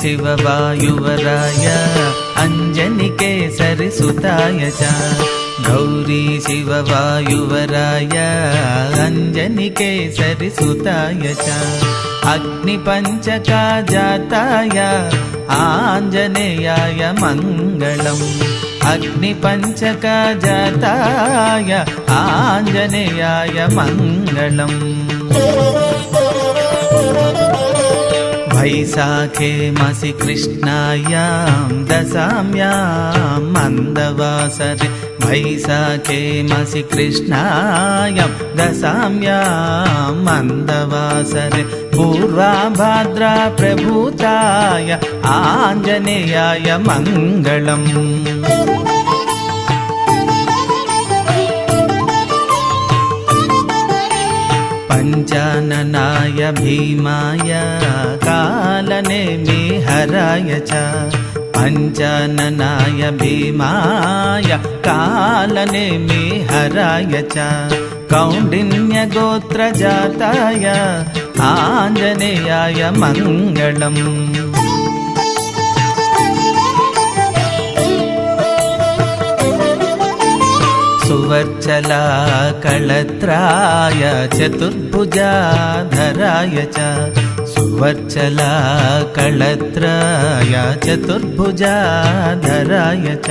शिववायुवराय अञ्जनिकेसरि सुताय च गौरी शिववायुवराय अञ्जनिकेसरि सुताय च अग्निपञ्चका जाताय आञ्जनेयाय मङ्गलम् अग्निपञ्चका जाताय आञ्जनेयाय मङ्गलम् वैशाखे मसि कृष्णायां दशाम्यां मन्दवासरे वैशाखे मसि कृष्णायां दशाम्यां मन्दवासरे पूर्वाभाद्रा प्रभूताय आञ्जनेयाय मङ्गलम् पञ्चाननाय भीमाय कालनेमि हराय च पञ्चाननाय भीमाय कालनेमि हराय च कौण्डिन्यगोत्रजाताय आञ्जनेयाय मङ्गलम् सुवर्चला कळत्राय चतुर्भुजाधराय च सुवर्चला कळत्राय चतुर्भुजाधराय च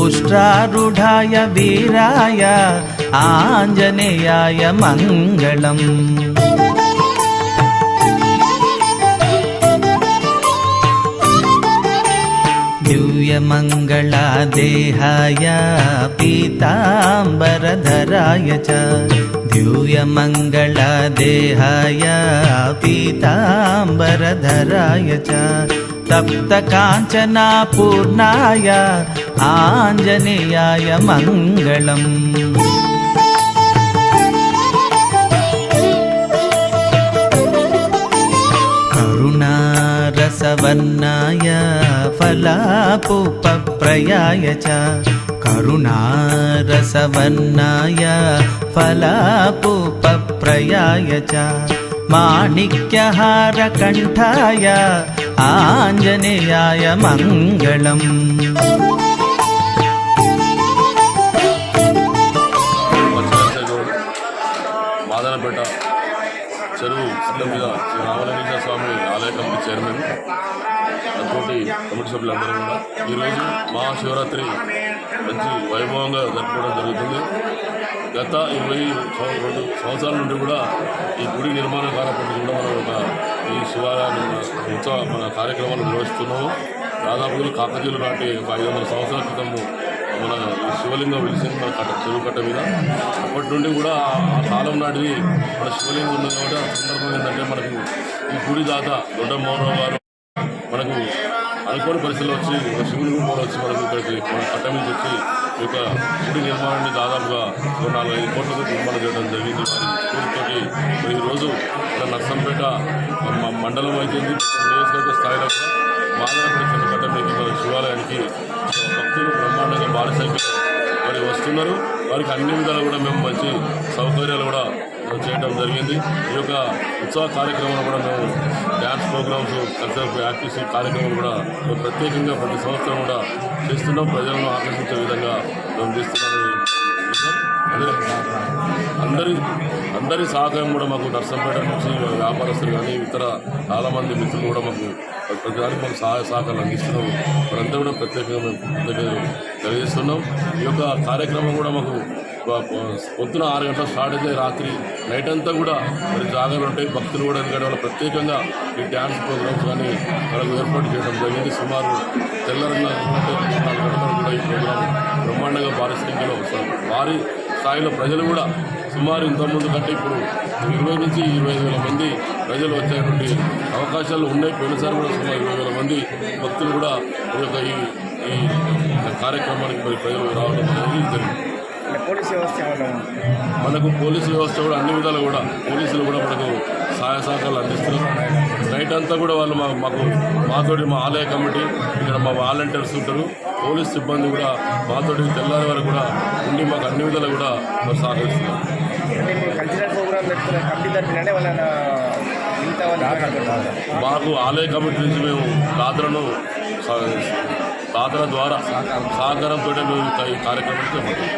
उष्ट्रारूढाय वीराय आञ्जनेयाय मङ्गलम् दिव्यमङ्गलादेहाय पीताम्बरधराय च दिव्यमङ्गलादेहाय पीताम्बरधराय च तप्तकाञ्चनापूर्णाय आञ्जनेयाय मङ्गलम् करुणारसवर्णाय फलापुपप्रयाय च करुणारसवर्णाय फलापुपप्रयाय च माणिक्यहारकण्ठाय आञ्जनेयाय मङ्गलम् చెరువు అడ్డం మీద శ్రీ రామలింగేశ్వర స్వామి ఆలయ కమిటీ చైర్మన్ అటువంటి కమిటీ సభ్యులందరూ కూడా ఈరోజు మహాశివరాత్రి మంచి వైభవంగా జరుపుకోవడం జరుగుతుంది. గత ఇరవై రెండు సంవత్సరాల నుండి కూడా ఈ గుడి నిర్మాణ కార్యక్రమం కూడా మనం ఒక ఈ శివాలయాన్ని ఉత్సవ మన కార్యక్రమాలు నిర్వహిస్తున్నాము. దాదాపుగా కాకతీయులు నాటి ఒక ఐదు వందల సంవత్సరాల క్రితము మన శివలింగం వెలిసింది మన కట్ట చెరువు కట్ట మీద. అప్పటి నుండి కూడా ఆ కాలం నాటిది మన శివలింగం ఉంది కాబట్టి ఆ సందర్భం ఏంటంటే మనకు ఈ గుడి దాత దొడ్డ మోహన్ గారు మనకు అనుకోని పరిస్థితులు వచ్చి శివుని కూడా వచ్చి మనకు ఇక్కడికి మన కట్ట మీద వచ్చి ఈ యొక్క గుడి నిర్మాణాన్ని దాదాపుగా ఒక నాలుగు ఐదు కోట్లతో నిర్మాణం చేయడం జరిగింది. వారి మరి ఈరోజు మన నర్సంపేట మండలం అయితే నియోజకవర్గ స్థాయిలో కూడా మాదనపేట కట్ట మీద మన శివాలయానికి భక్తులు బ్రహ్మాండంగా భారీ సంఖ్యలో మరి వస్తున్నారు. వారికి అన్ని విధాలు కూడా మేము మంచి సౌకర్యాలు కూడా చేయడం జరిగింది. ఈ యొక్క ఉత్సవ కార్యక్రమాలు కూడా మేము డ్యాన్స్ ప్రోగ్రామ్స్ కల్చరల్ యాక్టివిటీస్ కార్యక్రమాలు కూడా ప్రత్యేకంగా ప్రతి సంవత్సరం కూడా చేస్తున్నాం. ప్రజలను ఆకర్షించే విధంగా మేము చేస్తున్నామని విషయం. అందరి అందరి సహకారం కూడా మాకు నర్సంపేట నుంచి వ్యాపారస్తులు కానీ ఇతర చాలామంది మిత్రులు కూడా మాకు ప్రతిదానికి మాకు సహాయ సహకారాలు అందిస్తున్నాం మనంతా కూడా ప్రత్యేకంగా మేము తెలియజేస్తున్నాం. ఈ యొక్క కార్యక్రమం కూడా మాకు పొద్దున ఆరు గంటల స్టార్ట్ అయితే రాత్రి నైట్ అంతా కూడా మరి జాగాలు ఉంటాయి. భక్తులు కూడా ఎందుకంటే వాళ్ళు ప్రత్యేకంగా ఈ డ్యాన్స్ ప్రోగ్రామ్స్ కానీ వాళ్ళకు ఏర్పాటు చేయడం జరిగింది. సుమారు తెల్లరంగా నాలుగు గంటల వరకు కూడా ఈ ప్రోగ్రాం బ్రహ్మాండంగా భారీ సంఖ్యలో వస్తారు భారీ స్థాయిలో ప్రజలు కూడా సుమారు ఇంతకుముందు కంటే ఇప్పుడు ఇరవై నుంచి ఇరవై ఐదు వేల మంది ప్రజలు వచ్చేటువంటి అవకాశాలు ఉన్నాయి. పోయినసారి కూడా సుమారు ఇరవై వేల మంది భక్తులు కూడా ఈ యొక్క ఈ ఈ కార్యక్రమానికి మరి ప్రజలు రావడం అనేది జరిగింది. మనకు పోలీసు వ్యవస్థ కూడా అన్ని విధాలు కూడా పోలీసులు కూడా మనకు సహాయ సహకారాలు అందిస్తున్నారు నైట్ అంతా కూడా వాళ్ళు మా మాకు మాతోటి మా ఆలయ కమిటీ ఇక్కడ మా వాలంటీర్స్ ఉంటారు. పోలీస్ సిబ్బంది కూడా మాతోటి తెల్లారి వరకు కూడా ఉండి మాకు అన్ని విధాలు కూడా మరి సహకరిస్తున్నారు. మాకు ఆలయ కమిటీ నుంచి మేము దాతలను స- దాతల ద్వారా సహకారంతో మేము ఈ కార్యక్రమం చేపట్టాం